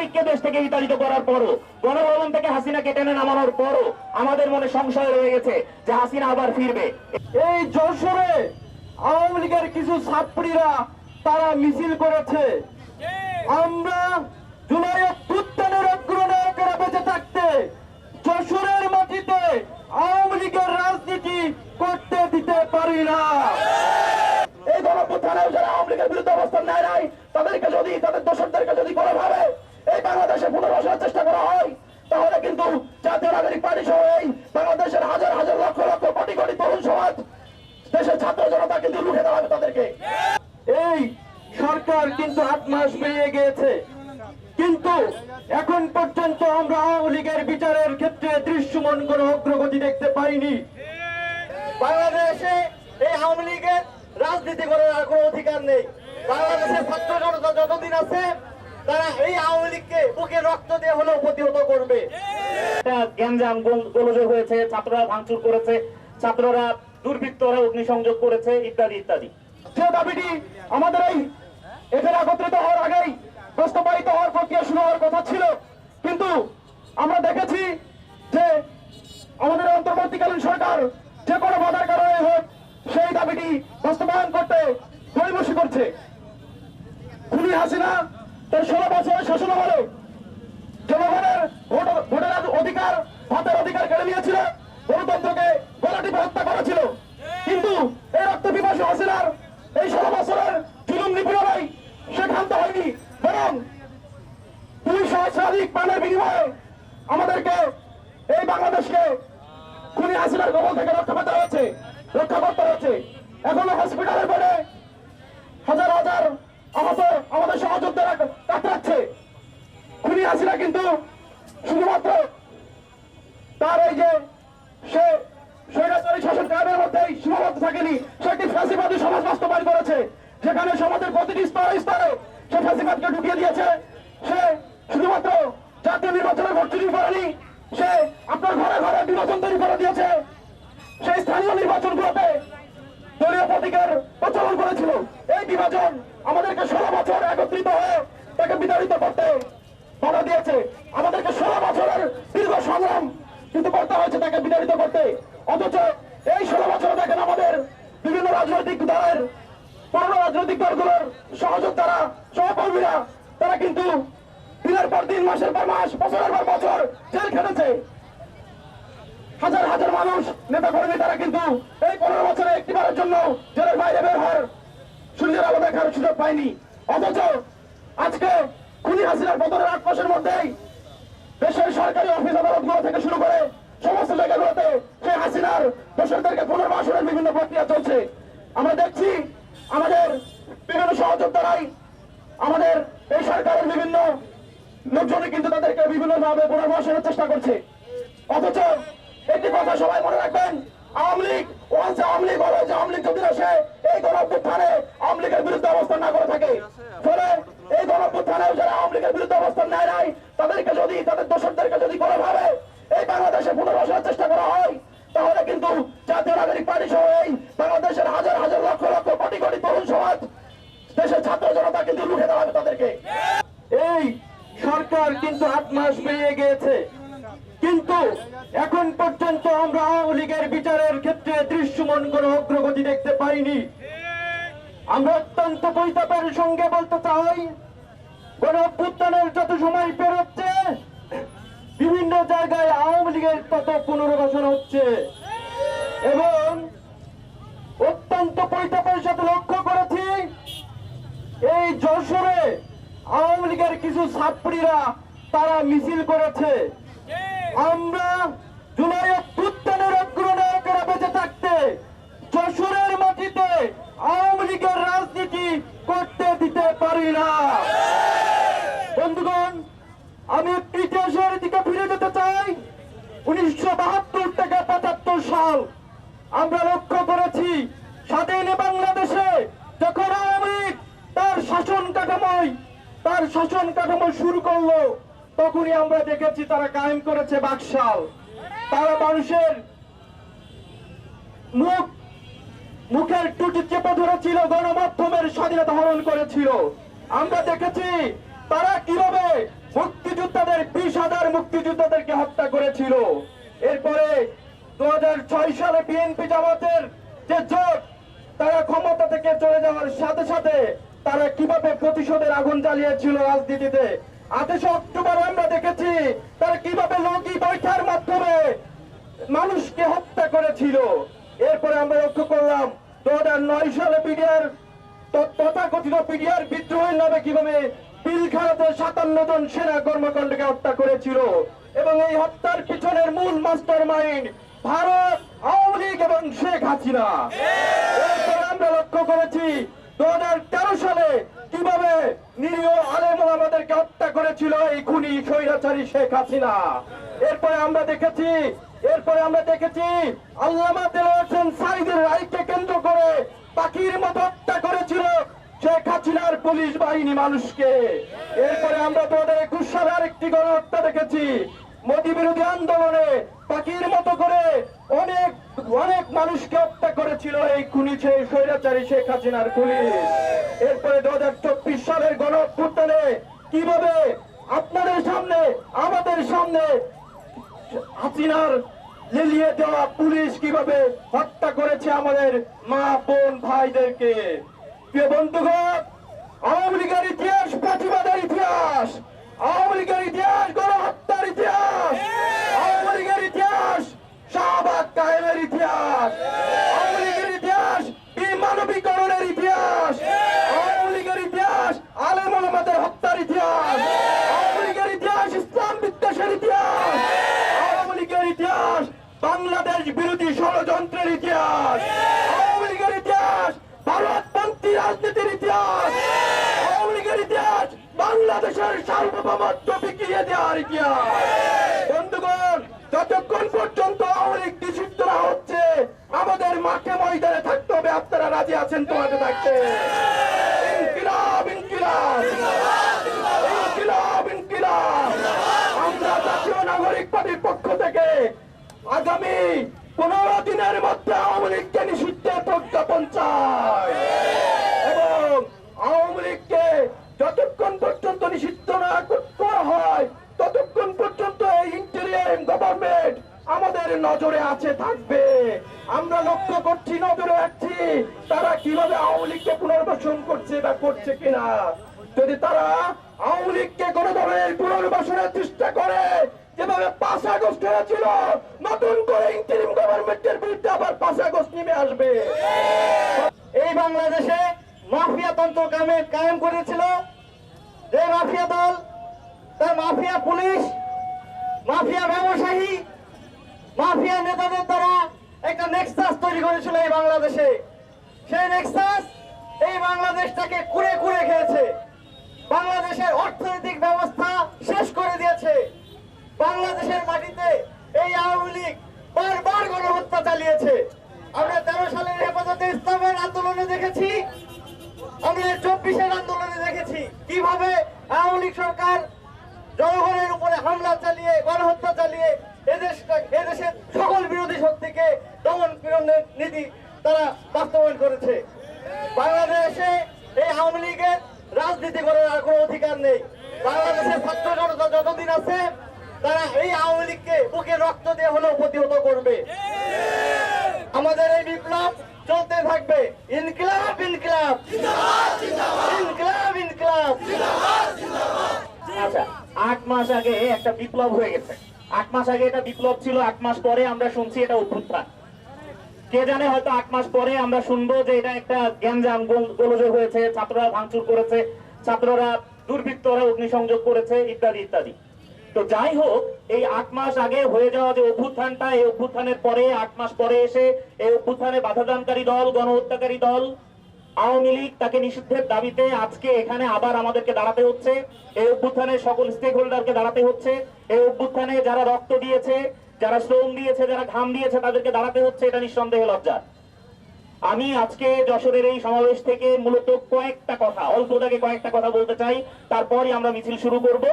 লীগকে দেশ থেকে বিতাড়িত করার পরও গণভবন থেকে হাসিনাকে টেনে নামানোর পরও আমাদের মনে সংশয় রয়ে গেছে যে হাসিনা আবার ফিরবে। এই যশোরে আওয়ামী লীগের কিছু ছাত্রীরা তারা মিছিল করেছে। আমরা জুলাই অভ্যুত্থানের অগ্রনায়কেরা বেঁচে থাকতে যশোরের মাটিতে আওয়ামী লীগের রাজনীতি করতে দিতে পারি না। এই গণপ্রথানেও যারা আওয়ামী লীগের বিরুদ্ধে অবস্থান নেয় নাই তাদেরকে যদি তাদের দোষরদেরকে যদি কোনোভাবে এই বাংলাদেশে পুনর্বাসনের চেষ্টা করা হয় তাহলে কিন্তু জাতীয় নাগরিক পার্টি সহ এই বাংলাদেশের হাজার হাজার লক্ষ লক্ষ কোটি কোটি তরুণ সমাজ দেশের ছাত্র জনতা কিন্তু লুটে দেওয়া হবে তাদেরকে এই সরকার কিন্তু আট মাস পেরিয়ে গিয়েছে কিন্তু এখন পর্যন্ত আমরা আওয়ামী লীগের বিচারের ক্ষেত্রে দৃশ্যমান কোনো অগ্রগতি দেখতে পাইনি বাংলাদেশে এই আওয়ামী লীগের রাজনীতি করার আর কোনো অধিকার নেই বাংলাদেশের ছাত্র জনতা যতদিন আছে তারা এই আওয়ামী লীগকে বুকে রক্ত দিয়ে হলেও প্রতিহত করবে। গ্যাঞ্জাম গোল- গোলযোগ হয়েছে ছাত্ররা ভাঙচুর করেছে ছাত্ররা দুর্বৃত্তরা অগ্নিসংযোগ করেছে ইত্যাদি ইত্যাদি। যে দাবিটি আমাদের এই এখানে একত্রিত হওয়ার আগেই বাস্তবায়িত হওয়ার প্রক্রিয়া শুরু হওয়ার কথা ছিল। কিন্তু আমরা দেখেছি যে আমাদের অন্তর্বর্তীকালীন সরকার যে কোনো বাধার কারণে হোক সেই দাবিটি বাস্তবায়ন করতে গরিবসী করছে। খুনি হাসিনা তার ষোলো বছরের শাসন আমলে জনগণের ভোটের অধিকার, ভাতের অধিকার কেড়ে নিয়েছিল। গণতন্ত্রকে গলা হত্যা করেছিল কিন্তু এই রক্ত পিপাসু হাসিনার এই ষোলো বছরের জুলুম নিপীড়নাই সে ক্ষান্ত হয়নি। বরং দুই সহস্রাধিক প্রাণের বিনিময়ে আমাদেরকে এই বাংলাদেশকে খুনি হাসিনার কবল থেকে রক্ষা পেতে হয়েছে, রক্ষা করতে হয়েছে। এখনও হসপিটালের বেডে হাজার হাজার আহত আমাদের সহযোদ্ধারা কাতরাচ্ছে খুনি হাসিনা কিন্তু শুধুমাত্র তার এই যে সে স্বৈরাচারী শাসন কায়েমের মধ্যেই সীমাবদ্ধ থাকেনি সে একটি ফ্যাসিবাদী সমাজ বাস্তবায়ন করেছে যেখানে সমাজের প্রতিটি স্তরে স্তরে সে ফ্যাসিবাদকে ঢুকিয়ে দিয়েছে সে শুধুমাত্র জাতীয় নির্বাচনের ভোট চুরি করেনি সে আপনার ঘরে ঘরে নির্বাচন তৈরি করে দিয়েছে সেই স্থানীয় নির্বাচনগুলোতে দলীয় প্রতীকের প্রচলন করেছিল এই বিভাজন আমাদেরকে ষোলো বছর একত্রিত হয়ে তাকে বিতাড়িত করতে বাধা দিয়েছে আমাদেরকে ষোলো বছরের দীর্ঘ সংগ্রাম কিন্তু করতে হয়েছে তাকে বিতাড়িত করতে অথচ এই ষোলো বছরে দেখেন আমাদের বিভিন্ন রাজনৈতিক দলের পুরনো রাজনৈতিক দলগুলোর সহযোদ্ধারা সহকর্মীরা তারা কিন্তু দিনের পর দিন মাসের পর মাস বছরের পর বছর জেল খেটেছে হাজার হাজার মানুষ নেতা কর্মী তারা কিন্তু এই পনেরো বছরে একটিবারের জন্য জেলের বাইরে বের হওয়ার সূর্যের আলো দেখার সুযোগ পায়নি অথচ আজকে খুনি হাসিনার পতনের আট মাসের মধ্যেই দেশের সরকারি অফিস আদালতগুলো থেকে শুরু করে সমস্ত জায়গাগুলোতে সেই হাসিনার দোষরদেরকে পুনর্বাসনের বিভিন্ন প্রক্রিয়া চলছে। আমরা দেখছি আমাদের বিভিন্ন সহযোদ্ধারাই আমাদের এই সরকারের বিভিন্ন লোকজনই কিন্তু তাদেরকে বিভিন্ন ভাবে পুনর্বাসনের চেষ্টা করছে। অথচ একটি কথা সবাই মনে রাখবেন, আওয়ামী লীগ ওয়ান্স আওয়ামী লীগ অলওয়েজ আওয়ামী লীগ যদি আসে, এই গণঅভ্যুত্থানে আওয়ামী লীগের বিরুদ্ধে অবস্থান না করে থাকে ফলে এই গণঅভ্যুত্থানেও যারা আওয়ামী লীগের বিরুদ্ধে অবস্থান নেয় নাই তাদেরকে যদি তাদের দোষরদেরকে যদি কোনোভাবে এই বাংলাদেশে পুনর্বাসনের চেষ্টা করা হয় তাহলে কিন্তু জাতীয় নাগরিক পার্টি সহ এই বাংলাদেশের হাজার হাজার লক্ষ লক্ষ কোটি কোটি তরুণ সমাজ দেশের ছাত্র জনতা কিন্তু লুটে দেওয়া হবে তাদেরকে এই সরকার কিন্তু আট মাস পেরিয়ে গিয়েছে কিন্তু এখন পর্যন্ত আমরা আওয়ামী লীগের বিচারের ক্ষেত্রে দৃশ্যমান কোনো অগ্রগতি দেখতে পাইনি আমরা অত্যন্ত পরিতাপের সঙ্গে বলতে চাই, গণ অভ্যুত্থানের যত সময় পেরোচ্ছে বিভিন্ন জায়গায় আওয়ামী লীগের তত পুনর্বাসন হচ্ছে। এবং অত্যন্ত পরিতাপের সাথে লক্ষ্য করেছি, এই যশোরে আওয়ামী লীগের কিছু ছাত্রীরা তারা মিছিল করেছে। আমরা জুলাই অভ্যুত্থানের অগ্রনায়কেরা বেঁচে থাকতে যশোরের মাটিতে আওয়ামী লীগের রাজনীতি করতে দিতে পারি না বন্ধুগণ আমি একটি ইতিহাসের দিকে ফিরে যেতে চাই উনিশশো বাহাত্তর থেকে পঁচাত্তর সাল আমরা লক্ষ্য করেছি স্বাধীন বাংলাদেশে যখন আওয়ামী লীগ তার শাসন কাঠামোয় তার শাসন কাঠামো শুরু করল তখনই আমরা দেখেছি তারা কায়েম করেছে বাকশাল, তারা মানুষের মুখ, মুখের টুটি চেপে ধরেছিল, গণমাধ্যমের স্বাধীনতা হরণ করেছিল। আমরা দেখেছি তারা কীভাবে মুক্ত মুক্তিযোদ্ধাদেরকে হত্যা করেছিল। এরপরে দু হাজার ছয় সালে বিএনপি জামাতের যে জোট, তারা ক্ষমতা থেকে চলে যাওয়ার সাথে সাথে তারা কীভাবে প্রতিশোধের আগুন জ্বালিয়েছিল রাজনীতিতে আঠাশে অক্টোবর আমরা দেখেছি তারা কীভাবে লগি বৈঠার মাধ্যমে মানুষকে হত্যা করেছিল। এরপরে আমরা লক্ষ্য করলাম দু সালে পিডিআর তথাকথিত পিডিআর বিদ্রোহের নামে কীভাবে পিলখানাতে সাতান্ন জন সেনা কর্মকাণ্ডকে হত্যা করেছিল এবং এই হত্যার পিছনের মূল মাস্টার মাইন্ড ভারত, আওয়ামী লীগ এবং শেখ হাসিনা। আমরা লক্ষ্য করেছি দু সালে কীভাবে নিরীহ আলেম আমাদেরকে হত্যা করেছিল এই খুনি স্বৈরাচারী শেখ হাসিনা? এরপরে আমরা দেখেছি, এরপরে আমরা দেখেছি আল্লামা দেলোয়ার হোসেন সাইদের রায়কে কেন্দ্র করে পাখির মতো হত্যা করেছিল শেখ হাসিনার পুলিশ বাহিনী মানুষকে। এরপরে আমরা দু হাজার একুশ সালে আরেকটি গণহত্যা দেখেছি মোদী বিরোধী আন্দোলনে পাখির মতো করে অনেক অনেক মানুষকে হত্যা করেছিল এই খুনি সেই স্বৈরাচারী শেখ হাসিনার পুলিশ এরপরে দু হাজার চব্বিশ সালের গণ কীভাবে আপনাদের সামনে, আমাদের সামনে হাসিনার লেলিয়ে দেওয়া পুলিশ কীভাবে হত্যা করেছে আমাদের মা, বোন, ভাইদেরকে? প্রিয় বন্ধুগণ, আওয়ামী লীগের ইতিহাস, প্রতিবাদের ইতিহাস, আওয়ামী লীগের ইতিহাস, গণহত্যার ইতিহাস আওয়ামী লীগের ইতিহাস শাহবাগ কায়েমের ইতিহাস। আওয়ামী লীগের ইতিহাস, বিমানবীকরণের ইতিহাস। আওয়ামী লীগের ইতিহাস, আলেম ওলামাদের হত্যার ইতিহাস। আওয়ামী লীগের ইতিহাস, ইসলাম বিদ্বেষের ইতিহাস। আওয়ামী লীগের ইতিহাস, বাংলাদেশ বিরোধী ষড়যন্ত্রের ইতিহাস। আওয়ামী লীগের ইতিহাস ভারতপন্থী রাজনীতির ইতিহাস। আওয়ামী লীগের ইতিহাস, বাংলাদেশের সার্বভৌমত্ব বিকিয়ে দেওয়ার ইতিহাস। বন্ধুগণ, যতক্ষণ পর্যন্ত আওয়ামী লীগ নিষিদ্ধ হচ্ছে। আমাদের মাকে ময়দানে থাকতে হবে। আপনারা রাজি আছেন তোমাকে থাকতে আমরা জাতীয় নাগরিক পার্টির পক্ষ থেকে আগামী পনেরো দিনের মধ্যে আওয়ামী লীগকে এই বাংলাদেশে মাফিয়া তন্ত্র কামে কায়েম করেছিল। যে মাফিয়া দল, তার মাফিয়া পুলিশ, মাফিয়া ব্যবসায়ী, মাফিয়া নেতাদের দ্বারা একটা নেক্সাস তৈরি করেছিল এই বাংলাদেশে। সেই নেক্সাস এই বাংলাদেশটাকে কুড়ে কুড়ে খেয়েছে। বাংলাদেশের অর্থনৈতিক ব্যবস্থা শেষ করে দিয়েছে। বাংলাদেশের মাটিতে এই আওয়ামী লীগ বারবার গণহত্যা চালিয়েছে। আমরা তেরো সালের ইসলামের আন্দোলনে দেখেছি। আমরা চব্বিশের আন্দোলনে দেখেছি। কীভাবে আওয়ামী লীগ সরকার জনগণের উপরে হামলা চালিয়ে, গণহত্যা চালিয়ে এদেশ এদেশের সকল বিরোধী শক্তিকে দমন পীড়নের নীতি তারা বাস্তবায়ন করেছে। বাংলাদেশে এই আওয়ামী লীগের রাজনীতি করার আর কোনো অধিকার নেই। বাংলাদেশের ছাত্র জনতা যতদিন আছে, তারা এই আওয়ামী লীগকে বুকে রক্ত দিয়ে হলেও প্রতিহত করবে। আমাদের এই বিপ্লব চলতে থাকবে। ইনকিলাব ইনকিলাব। আচ্ছা আট মাস আগে একটা বিপ্লব হয়ে গেছে। আট মাস আগে এটা বিপ্লব ছিল, আট মাস পরে আমরা শুনছি এটা অভ্যুত্থান কে জানে হয়তো আট মাস পরে আমরা শুনব যে এটা একটা গ্যাঞ্জাম গোল- গোলযোগ হয়েছে, ছাত্ররা ভাঙচুর করেছে, ছাত্ররা দুর্বৃত্তরা অগ্নিসংযোগ করেছে, ইত্যাদি ইত্যাদি। তো যাই হোক, এই আট মাস আগে হয়ে যাওয়া যে অভ্যুত্থানটা, এই অভ্যুত্থানের পরে, আট মাস পরে এসে এই অভ্যুত্থানে বাধাদানকারী দল, গণহত্যাকারী দল, আওয়ামী লীগ তাকে নিষিদ্ধের দাবিতে আজকে এখানে আবার আমাদেরকে দাঁড়াতে হচ্ছে। এই অভ্যুত্থানে সকল স্টেক হোল্ডারকে দাঁড়াতে হচ্ছে। এই অভ্যুত্থানে যারা রক্ত দিয়েছে, যারা শ্রম দিয়েছে, যারা ঘাম দিয়েছে, তাদেরকে দাঁড়াতে হচ্ছে, এটা নিঃসন্দেহে লজ্জা আমি আজকে যশোরের এই সমাবেশ থেকে মূলত কয়েকটা কথা, অল্প দাগে কয়েকটা কথা বলতে চাই। তারপরই আমরা মিছিল শুরু করব।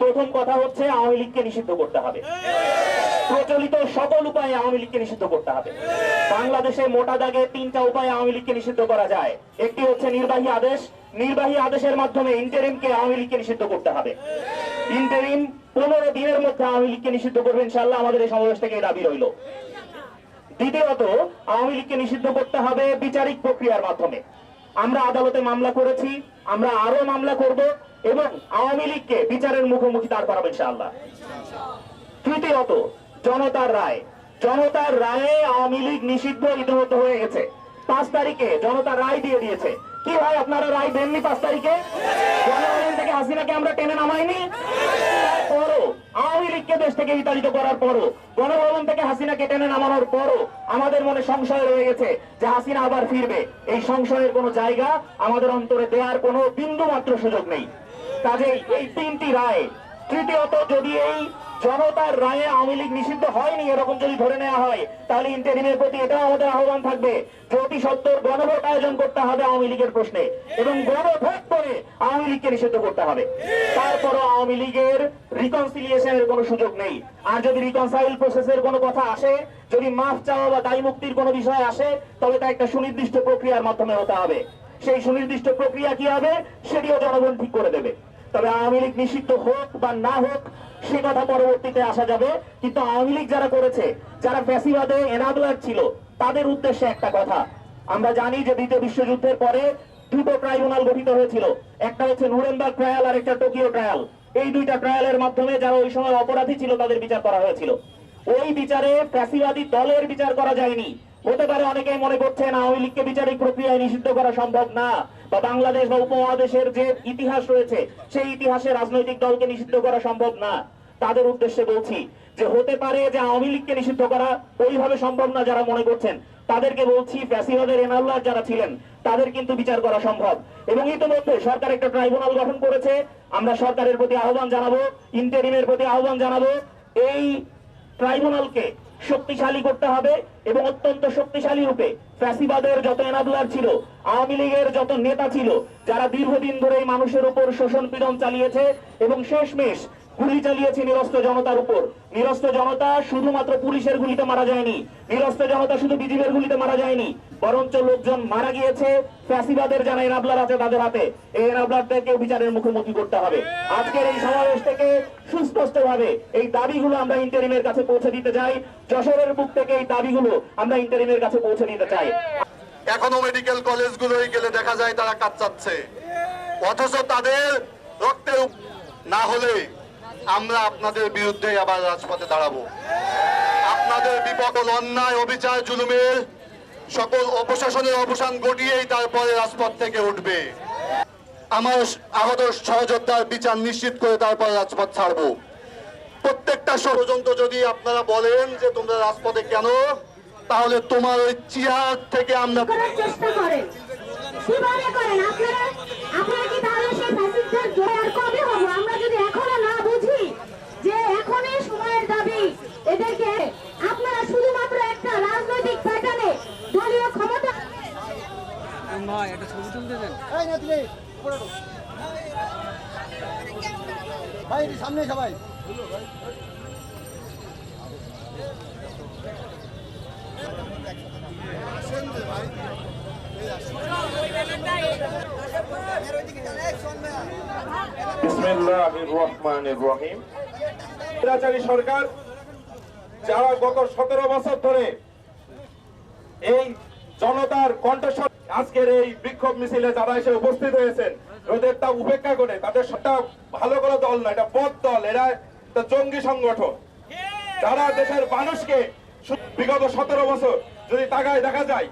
প্রথম কথা হচ্ছে আওয়ামী লীগকে নিষিদ্ধ করতে হবে। প্রচলিত সকল উপায়ে আওয়ামী লীগকে নিষিদ্ধ করতে হবে। বাংলাদেশে মোটা দাগে তিনটা উপায়ে আওয়ামী লীগকে নিষিদ্ধ করা যায়। একটি হচ্ছে নির্বাহী আদেশ। নির্বাহী আদেশের মাধ্যমে ইন্টারিমকে আওয়ামী লীগকে নিষিদ্ধ করতে হবে। ইন্টারিম পনেরো দিনের মধ্যে আওয়ামী লীগকে নিষিদ্ধ করবে ইনশাল্লাহ আমাদের এই সমাবেশ থেকে দাবি রইল। দ্বিতীয়ত, আওয়ামী লীগকে নিষিদ্ধ করতে হবে বিচারিক প্রক্রিয়ার মাধ্যমে। আমরা আদালতে মামলা করেছি, আমরা আরও মামলা করব এবং আওয়ামী লীগকে বিচারের মুখোমুখি দাঁড় করাবো ইনশাআল্লাহ। তৃতীয়ত, জনতার রায়। জনতার রায়ে আওয়ামী লীগ নিষিদ্ধ ইতিমধ্যে হয়ে গেছে। পাঁচ তারিখে জনতা রায় দিয়ে দিয়েছে। কি ভাই আপনারা রায় দেননি পাঁচ তারিখে? থেকে হাসিনাকে আমরা টেনে নামাইনি? তারপরও আওয়ামী লীগকে দেশ থেকে বিতাড়িত করার পরও, গণভবন থেকে হাসিনাকে টেনে নামানোর পরও আমাদের মনে সংশয় রয়ে গেছে যে হাসিনা আবার ফিরবে। এই সংশয়ের কোনো জায়গা আমাদের অন্তরে দেওয়ার কোনো বিন্দু মাত্র সুযোগ নেই। কাজেই এই তিনটি রায় তৃতীয়ত, যদি এই জনতার রায়ে আওয়ামী লীগ নিষিদ্ধ হয়নি, এরকম যদি ধরে নেওয়া হয়, তাহলে ইন্টারিমের প্রতি এটাও আমাদের আহ্বান থাকবে। অতি সত্তর গণভোট আয়োজন করতে হবে আওয়ামী লীগের প্রশ্নে এবং গণভোট করে আওয়ামী লীগকে নিষিদ্ধ করতে হবে। তারপরও আওয়ামী লীগের রিকনসিলিয়েশনের কোনো সুযোগ নেই। আর যদি রিকনসাইল প্রসেসের কোনো কথা আসে, যদি মাফ চাওয়া বা দায়ী মুক্তির কোনো বিষয় আসে, তবে তা একটা সুনির্দিষ্ট প্রক্রিয়ার মাধ্যমে হতে হবে। সেই সুনির্দিষ্ট প্রক্রিয়া কি হবে? সেটিও জনগণ ঠিক করে দেবে। তবে আওয়ামী লীগ নিষিদ্ধ হোক বা না হোক, সে কথা পরবর্তীতে আসা যাবে। কিন্তু আওয়ামী লীগ যারা করেছে, যারা ফ্যাসিবাদে এনাবলার ছিল, তাদের উদ্দেশ্যে একটা কথা। আমরা জানি যে দ্বিতীয় বিশ্বযুদ্ধের পরে দুটো ট্রাইব্যুনাল গঠিত হয়েছিল। একটা হচ্ছে নুরেনবার্গ ট্রায়াল আর একটা টোকিও ট্রায়াল। এই দুইটা ট্রায়ালের মাধ্যমে যারা ওই সময় অপরাধী ছিল, তাদের বিচার করা হয়েছিল। ওই বিচারে ফ্যাসিবাদী দলের বিচার করা যায়নি। হতে পারে অনেকেই মনে করছেন আওয়ামী লীগকে বিচারিক প্রক্রিয়ায় নিষিদ্ধ করা সম্ভব না, বা বাংলাদেশ বা উপমহাদেশের যে ইতিহাস রয়েছে, সেই ইতিহাসে রাজনৈতিক দলকে নিষিদ্ধ করা সম্ভব না। তাদের উদ্দেশ্যে বলছি যে, হতে পারে যে আওয়ামী লীগকে নিষিদ্ধ করা ওইভাবে সম্ভব না যারা মনে করছেন। তাদেরকে বলছি, ফ্যাসিবাদের এনাল্লাহ যারা ছিলেন, তাদের কিন্তু বিচার করা সম্ভব। এবং ইতিমধ্যে সরকার একটা ট্রাইব্যুনাল গঠন করেছে। আমরা সরকারের প্রতি আহ্বান জানাব, ইন্টারিমের প্রতি আহ্বান জানাব। এই ট্রাইব্যুনালকে শক্তিশালী করতে হবে এবং অত্যন্ত শক্তিশালী রূপে ফ্যাসিবাদের যত এনাদুয়ার ছিল, আওয়ামী লীগের যত নেতা ছিল, যারা দীর্ঘদিন ধরে মানুষের উপর শোষণ পীড়ন চালিয়েছে এবং শেষমেশ গুলি চালিয়েছে নিরস্ত্র জনতার উপর। নিরস্ত্র জনতা শুধুমাত্র পুলিশের গুলিতে মারা যায়নি। নিরস্ত্র জনতা শুধু বিজিবের গুলিতে মারা যায়নি। বরঞ্চ লোকজন মারা গিয়েছে। ফ্যাসিবাদের যারা এনাবলার আছে তাদের হাতে। এই এনাবলারদেরকে বিচারের মুখোমুখি করতে হবে। আজকের এই সমাবেশ থেকে সুস্পষ্ট ভাবে এই দাবিগুলো আমরা ইন্টারিমের কাছে পৌঁছে দিতে চাই। যশোরের বুক থেকে এই দাবিগুলো আমরা ইন্টারিমের কাছে পৌঁছে দিতে চাই। এখনও মেডিকেল কলেজগুলোই গেলে দেখা যায় তারা কাচ্চাচ্ছে অথচ তাদের রক্তের না হলে আমরা আপনাদের বিরুদ্ধে আবার রাজপথে দাঁড়াবো। আপনাদের বিপকল অন্যায়, অবিচার, জুলুমের সকল অপশাসনের অবসান ঘটিয়েই তারপরে রাজপথ থেকে উঠবে। আমার আহত সহযোদ্ধার বিচার নিশ্চিত করে তারপর রাজপথ ছাড়বো। প্রত্যেকটা ষড়যন্ত্র যদি আপনারা বলেন যে তোমরা রাজপথে কেন, তাহলে তোমার ওই চেয়ার থেকে আমরা চেষ্টা হব আমরা যদি এখনও না বুঝি যে এখনই সময়ের দাবি। এদেরকে আপনারা শুধুমাত্র একটা রাজনৈতিক প্যাটার্নে দলীয় ক্ষমতা ভাই সামনে সবাই। রহমানির রহিম। স্বৈরাচারী সরকার, যারা গত সতেরো বছর ধরে এই জনতার কণ্ঠস্বর আজকের এই বিক্ষোভ মিছিলে যারা এসে উপস্থিত হয়েছেন ওদের তা উপেক্ষা করে তাদের সেটা ভালো কোনো দল না এটা পথ দল, এরা একটা জঙ্গি সংগঠন। যারা দেশের মানুষকে বিগত সতেরো বছর যদি তাকায় দেখা যায়,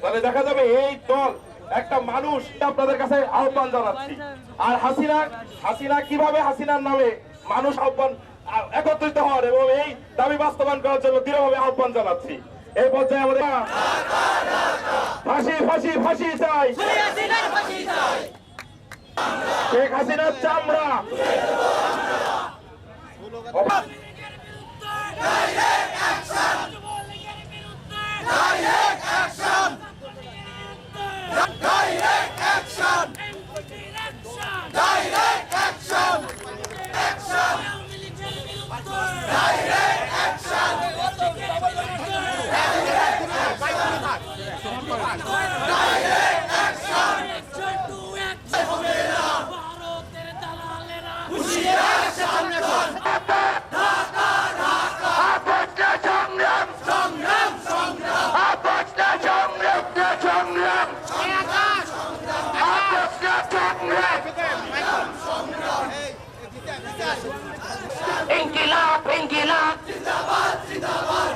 তাহলে দেখা যাবে এই দল একটা মানুষ আপনাদের কাছে আহ্বান জানাচ্ছি। আর হাসিনা হাসিনা কীভাবে হাসিনার নামে মানুষ আহ্বান একত্রিত হওয়ার এবং এই দাবি বাস্তবায়ন করার জন্য দৃঢ়ভাবে আহ্বান জানাচ্ছি এই পর্যায়ে আমাদের ফাঁসি ফাঁসি ফাঁসি চাই শেখ হাসিনার চামড়া Direct action! Direct action!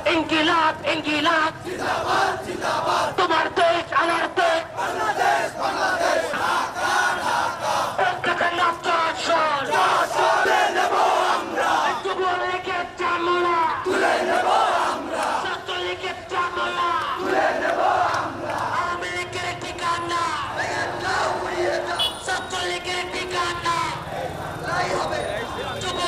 ইনকিলাব ইনকিলাব তোমার দেশ আমার দেশ